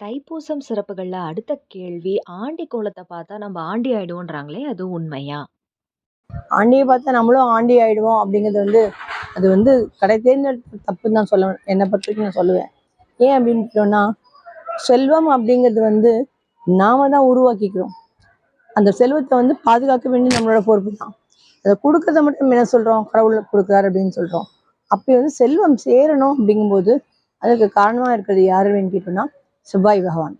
தைப்பூசம் சிறப்புகள்ல அடுத்த கேள்வி, ஆண்டி கோலத்த பார்த்தா நம்ம ஆண்டி ஆயிடுவோன்றாங்களே! அது உண்மையா? ஆண்டிய பார்த்தா நம்மளும் ஆண்டி ஆயிடுவோம் அப்படிங்கிறது வந்து, அது வந்து கடை தேர்ந்தெடுத்தது தப்புன்னு தான் சொல்லுவேன். என்ன பொறுத்தவரைக்கும் நான் சொல்லுவேன். ஏன் அப்படின்னு கேட்டோம்னா, செல்வம் அப்படிங்கிறது வந்து நாம தான் உருவாக்கிக்கிறோம். அந்த செல்வத்த வந்து பாதுகாக்க வேண்டியது நம்மளோட பொறுப்பு தான். அத குடுக்கறத மட்டும் என்ன சொல்றோம்? கடவுள் குடுக்கிறாரு அப்படின்னு சொல்றோம். அப்படி வந்து செல்வம் சேரணும் அப்படிங்கும்போது, அதுக்கு காரணமா இருக்கிறது யாரு வேணும் கேட்டோம்னா, செவ்வாய் பகவான்.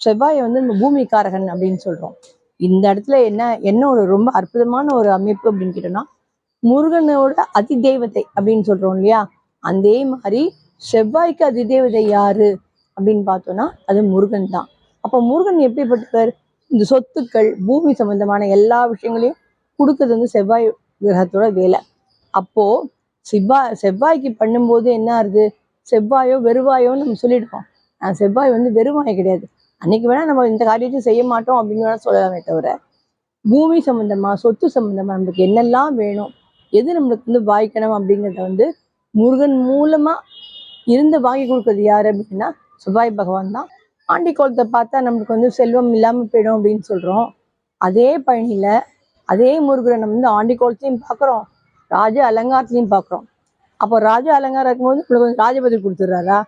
செவ்வாயை வந்து நம்ம பூமிக்காரகன் அப்படின்னு சொல்றோம். இந்த இடத்துல என்ன என்ன ஒரு ரொம்ப அற்புதமான ஒரு அமைப்பு அப்படின்னு கேட்டோம்னா, முருகனோட அதிதேவதை அப்படின்னு சொல்றோம் இல்லையா? அதே மாதிரி செவ்வாய்க்கு அதிதேவதை யாரு அப்படின்னு பார்த்தோம்னா, அது முருகன் தான். அப்ப முருகன் எப்படிப்பட்டவர்? இந்த சொத்துக்கள், பூமி சம்பந்தமான எல்லா விஷயங்களையும் கொடுக்கறது வந்து செவ்வாய் கிரகத்தோட வேலை. அப்போ செவ்வாய் செவ்வாய்க்கு பண்ணும்போது என்ன ஆகுது? செவ்வாயோ, வெறுவாயோன்னு நம்ம சொல்லிடுவோம் செவ்வாய் வந்து வெறுமாய கிடையாது. அன்னைக்கு வேணா நம்ம இந்த காரியத்தையும் செய்ய மாட்டோம் அப்படின்னு வேணா சொல்லலாமே தவிர, பூமி சம்பந்தமா, சொத்து சம்பந்தமா நமக்கு என்னெல்லாம் வேணும்? எது நம்மளுக்கு வந்து வாய்க்கணும் அப்படிங்கிறத வந்து முருகன் மூலமா இருந்து வாங்கி கொடுக்குறது யாரு அப்படின்னா, செவ்வாய் பகவான் தான். ஆண்டி கோலத்தை பார்த்தா நம்மளுக்கு வந்து செல்வம் இல்லாமல் போயிடும் அப்படின்னு சொல்றோம். அதே பயணியில் அதே முருகனை நம்ம வந்து ஆண்டி கோலத்தையும் பார்க்குறோம். ராஜ அலங்காரத்திலயும் பார்க்குறோம். அப்போ ராஜ அலங்காரம் இருக்கும்போது நம்மளுக்கு வந்து ராஜபதி கொடுத்துட்றாரா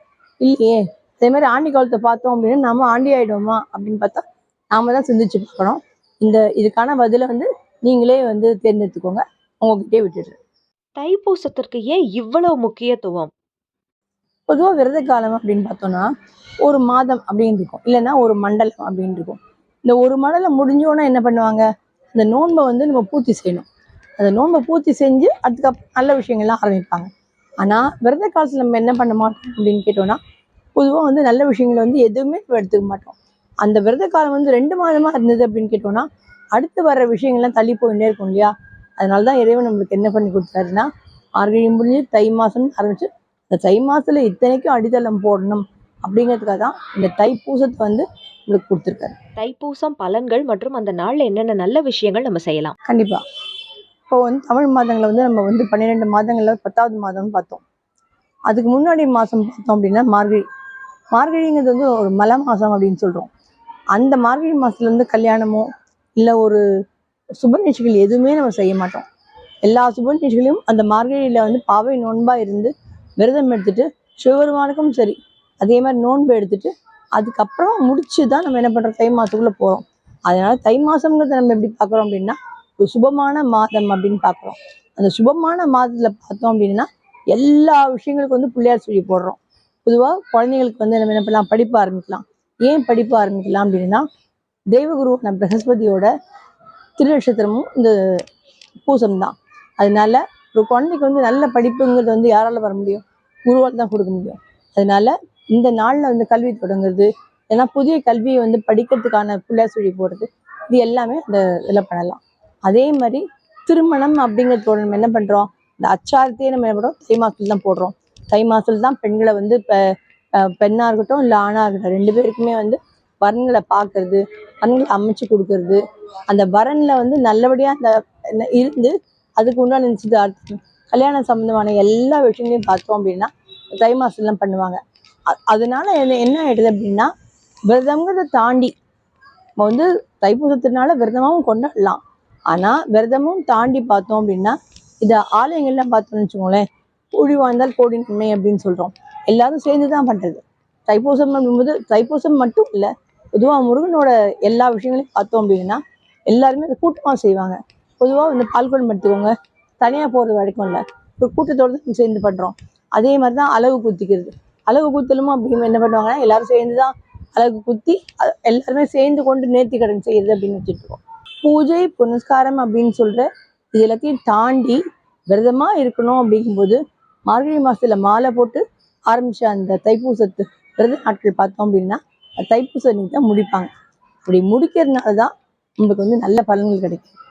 இல்லையே! அதே மாரி ஆண்டி கோலத்த பார்த்தோம் அப்படின்னா, நம்ம ஆண்டி ஆயிடுவோமா அப்படின்னு பார்த்தா, நாம தான் சிந்திச்சு பார்க்கணும். இந்த இதுக்கான பதில வந்து நீங்களே வந்து தேர்ந்தெடுத்துக்கோங்க. உங்ககிட்டயே விட்டுடுறேன். தைப்பூசத்திற்கு ஏன் இவ்வளவு முக்கியத்துவம்? பொதுவா விரத காலம் அப்படின்னு பார்த்தோம்னா, ஒரு மாதம் அப்படின்னு இருக்கும். இல்லைன்னா ஒரு மண்டலம் அப்படின்னு இருக்கும். இந்த ஒரு மண்டலம் முடிஞ்சோனே என்ன பண்ணுவாங்க? அந்த நோன்ப வந்து நம்ம பூர்த்தி செய்யணும். அந்த நோன்ப பூர்த்தி செஞ்சு அதுக்கப்புறம் நல்ல விஷயங்கள்லாம் ஆரம்பிப்பாங்க. ஆனா, விரத காலத்துல நம்ம என்ன பண்ண மாட்டோம் அப்படின்னு கேட்டோம்னா, பொதுவா வந்து நல்ல விஷயங்கள வந்து எதுவுமே எடுத்துக்க மாட்டோம். அந்த விரத காலம் வந்து 2 மாதமா இருந்தது அப்படின்னு கேட்டோம்னா, அடுத்து வர்ற விஷயங்கள்லாம் தள்ளி போயின்னே இருக்கும் இல்லையா? அதனால தான் இறைவன் நம்மளுக்கு என்ன பண்ணி குடுத்தாருன்னா, மார்கழி முடிஞ்சு தை மாசம்னு ஆரம்பிச்சு, இந்த தை மாசத்துல இத்தனைக்கும் அடித்தளம் போடணும் அப்படிங்கிறதுக்காக தான் இந்த தைப்பூசத்த வந்து நம்மளுக்கு குடுத்துருக்காரு. தைப்பூசம் பலன்கள் மற்றும் அந்த நாள்ல என்னென்ன நல்ல விஷயங்கள் நம்ம செய்யலாம்? கண்டிப்பா. இப்போ வந்து தமிழ் மாதங்கள வந்து நம்ம வந்து 12 மாதங்கள்ல 10வது மாதம்னு பார்த்தோம். அதுக்கு முன்னாடி மாசம் பார்த்தோம் அப்படின்னா மார்கழி. மார்கழிங்கிறது வந்து ஒரு மல மாதம் அப்படின்னு சொல்றோம். அந்த மார்கழி மாசத்துல வந்து கல்யாணமோ, இல்லை ஒரு சுப நிகழ்ச்சிகள் எதுவுமே நம்ம செய்ய மாட்டோம். எல்லா சுப நிகழ்ச்சிகளையும் அந்த மார்கழியில வந்து பாவை நோன்பா இருந்து, விரதம் எடுத்துட்டு, சிவபெருமானுக்கும் சரி, அதே மாதிரி நோன்பு எடுத்துட்டு, அதுக்கப்புறம் முடிச்சு தான் நம்ம என்ன பண்றோம்? தை மாதத்துக்குள்ளே போகிறோம் அதனால தை மாதங்கிறத நம்ம எப்படி பார்க்குறோம் அப்படின்னா, ஒரு சுபமான மாதம் அப்படின்னு பார்க்குறோம். அந்த சுபமான மாதத்துல பார்த்தோம் அப்படின்னா, எல்லா விஷயங்களுக்கும் வந்து பிள்ளையார் சுழி போடுறோம். பொதுவா குழந்தைங்களுக்கு வந்து நம்ம என்ன பண்ணலாம்? படிப்பு ஆரம்பிக்கலாம். ஏன் படிப்பு ஆரம்பிக்கலாம் அப்படின்னா, தெய்வகுருவான பிரகஸ்பதியோட திருநட்சத்திரமும் இந்த பூசம் தான். அதனால ஒரு குழந்தைக்கு வந்து நல்ல படிப்புங்கிறது வந்து யாரால வர முடியும்? குருவால் தான் கொடுக்க முடியும். அதனால இந்த நாள்ல வந்து கல்வி தொடங்குறது, ஏன்னா புதிய கல்வியை வந்து படிக்கிறதுக்கான பிள்ளையார் சொல்லி போடுறது, இது எல்லாமே இந்த இதில் பண்ணலாம். அதே மாதிரி திருமணம் அப்படிங்கிறதோட நம்ம என்ன பண்றோம்? இந்த அச்சாரத்தையே நம்ம என்ன பண்ணுறோம் தை மாசத்துல தான் போடுறோம். தை மாசத்துல தான் பெண்களை வந்து இப்ப பெண்ணாக இருக்கட்டும், இல்லை ஆணாக இருக்கட்டும் ரெண்டு பேருக்குமே வந்து வரன்களை பார்க்கறது, வரன்களை அமைச்சு கொடுக்கறது அந்த வரனில் வந்து நல்லபடியாக அந்த இருந்து, அதுக்கு உண்டான நிச்சயதார்த்தம், கல்யாணம் சம்மந்தமான எல்லா விஷயங்களையும் பார்த்தோம் அப்படின்னா, தை மாதம்லாம் பண்ணுவாங்க. அதனால என்ன என்ன ஆயிடுது அப்படின்னா, விரதம்ங்கிறத தாண்டி நம்ம வந்து தைப்பூசத்தினால விரதமாகவும் கொண்டாடலாம். ஆனால் விரதமும் தாண்டி பார்த்தோம் அப்படின்னா, இதை ஆலயங்கள்லாம் பார்த்தோம்னு வச்சுக்கோங்களேன், "கூடி வாழ்ந்தால் கோடி நன்மை" அப்படின்னு சொல்கிறோம் எல்லாரும் சேர்ந்து தான் பண்ணுறது தைப்பூசம் அப்படிங்கும்போது தைப்பூசம் மட்டும் இல்லை பொதுவாக முருகனோட எல்லா விஷயங்களையும் பார்த்தோம் அப்படின்னா, எல்லாருமே அது கூட்டமாக செய்வாங்க. பொதுவா இந்த பால்குடம் எடுத்துக்கோங்க. தனியாக போகிறது வழக்கம் இல்லை ஒரு கூட்டத்தோட தான் சேர்ந்து பண்ணுறோம் அதே மாதிரி தான் அளவு குத்திக்கிறது. அளவு குத்தலும் அப்படின்னு என்ன பண்ணுவாங்கன்னா, எல்லாரும் சேர்ந்து தான் அலகு குத்தி, எல்லாருமே சேர்ந்து கொண்டு நேர்த்திக்கடன் செய்கிறது அப்படின்னு வச்சுருக்கோம் பூஜை, புனஸ்காரம் அப்படின்னு சொல்கிற இது எல்லாத்தையும் தாண்டி விரதமாக இருக்கணும் அப்படிங்கும்போது, மார்கழி மாசத்துல மாலை போட்டு ஆரம்பித்த அந்த தைப்பூசத்து விரத நாட்கள் பார்த்தோம் அப்படின்னா, தைப்பூச அன்னைக்கு தான் முடிப்பாங்க. அப்படி முடிக்கிறதுனால தான் நம்மளுக்கு வந்து நல்ல பலன்கள் கிடைக்கும்.